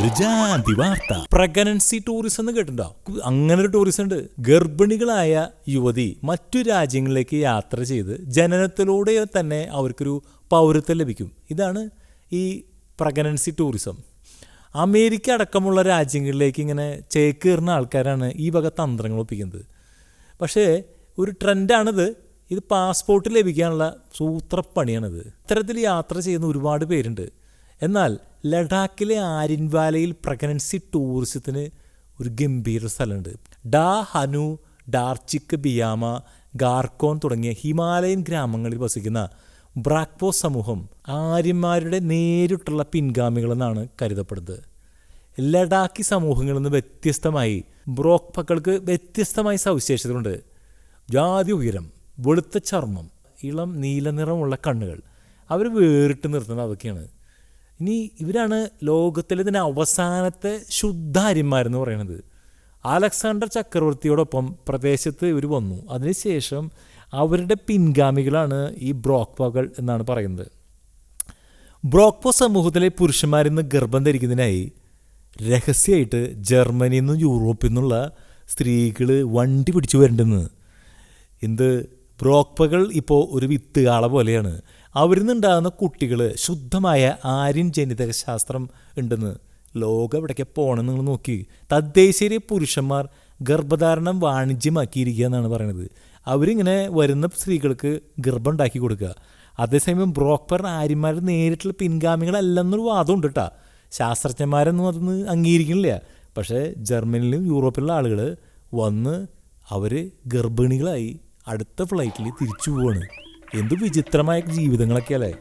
ഒരു വാർത്ത pregnancy tourism എന്ന് കേട്ടിട്ടുണ്ടോ അങ്ങനെ ഒരു ടൂറിസം ഉണ്ട്. ഗർഭിണികളായ യുവതി മറ്റു രാജ്യങ്ങളിലേക്ക് യാത്ര ചെയ്ത് ജനനത്തിലൂടെ തന്നെ അവർക്കൊരു പൗരത്വം ലഭിക്കും. ഇതാണ് ഈ പ്രഗ്നൻസി ടൂറിസം അമേരിക്ക അടക്കമുള്ള രാജ്യങ്ങളിലേക്ക് ഇങ്ങനെ ചേക്കേറുന്ന ആൾക്കാരാണ് ഈ വക തന്ത്രങ്ങൾ ഒപ്പിക്കുന്നത്. പക്ഷേ ഒരു ട്രെൻഡാണിത്. ഇത് പാസ്പോർട്ട് ലഭിക്കാനുള്ള സൂത്രപ്പണിയാണിത്. ഇത്തരത്തിൽ യാത്ര ചെയ്യുന്ന ഒരുപാട് പേരുണ്ട്. എന്നാൽ ലഡാക്കിലെ ആര്യൻവാലയിൽ പ്രഗ്നൻസി ടൂറിസത്തിന് ഒരു ഗംഭീര സ്ഥലമുണ്ട്. ഡാ ഹനു ഡാർച്ചിക്ക് ബിയാമ ഗാർക്കോൺ തുടങ്ങിയ ഹിമാലയൻ ഗ്രാമങ്ങളിൽ വസിക്കുന്ന ബ്രാക്പോ സമൂഹം ആര്യന്മാരുടെ നേരിട്ടുള്ള പിൻഗാമികളെന്നാണ് കരുതപ്പെടുന്നത്. ലഡാക്കി സമൂഹങ്ങളിൽ നിന്ന് വ്യത്യസ്തമായി ബ്രോക്പക്കൾക്ക് വ്യത്യസ്തമായ സവിശേഷതകളുണ്ട്. ജാതി ഉയരം വെളുത്ത ചർമ്മം ഇളം നീല നിറമുള്ള കണ്ണുകൾ അവർ വേറിട്ട് നിർത്തുന്നത് അതൊക്കെയാണ്. ഇനി ഇവരാണ് ലോകത്തിലെ തന്നെ അവസാനത്തെ ശുദ്ധാര്യന്മാരെന്ന് പറയുന്നത്. അലക്സാണ്ടർ ചക്രവർത്തിയോടൊപ്പം പ്രദേശത്ത് ഇവർ വന്നു. അതിനുശേഷം അവരുടെ പിൻഗാമികളാണ് ഈ ബ്രോക്പകൾ എന്നാണ് പറയുന്നത്. ബ്രോക്പോ സമൂഹത്തിലെ പുരുഷന്മാരിൽ ഗർഭം ധരിക്കുന്നതിനായി രഹസ്യമായിട്ട് ജർമ്മനിയിൽ നിന്നും യൂറോപ്പിൽ നിന്നുള്ള സ്ത്രീകൾ വണ്ടി പിടിച്ചു വരേണ്ടെന്ന്. എന്ത്? ബ്രോക്പകൾ ഇപ്പോൾ ഒരു വിത്തുകാള പോലെയാണ്. അവരിൽ നിന്നുണ്ടാകുന്ന കുട്ടികൾ ശുദ്ധമായ ആര്യൻ ജനിതക ശാസ്ത്രം ഉണ്ടെന്ന് ലോകം എവിടേക്ക് പോകണം നിങ്ങൾ നോക്കി. തദ്ദേശീയ പുരുഷന്മാർ ഗർഭധാരണം വാണിജ്യമാക്കിയിരിക്കുക എന്നാണ് പറയുന്നത് അവരിങ്ങനെ വരുന്ന സ്ത്രീകൾക്ക് ഗർഭം ഉണ്ടാക്കി കൊടുക്കുക. അതേസമയം ബ്രോക്കർ ആര്യന്മാർ നേരിട്ടുള്ള പിൻഗാമികളല്ലെന്നൊരു വാദമുണ്ട് കേട്ടോ ശാസ്ത്രജ്ഞന്മാരൊന്നും അതൊന്ന് അംഗീകരിക്കണില്ല പക്ഷേ ജർമ്മനിയിലും യൂറോപ്പിലുള്ള ആളുകൾ വന്ന് അവർ ഗർഭിണികളായി അടുത്ത ഫ്ലൈറ്റിൽ തിരിച്ചു പോവാണ്. എന്ത് വിചിത്രമായ ജീവിതങ്ങളൊക്കെയല്ലേ?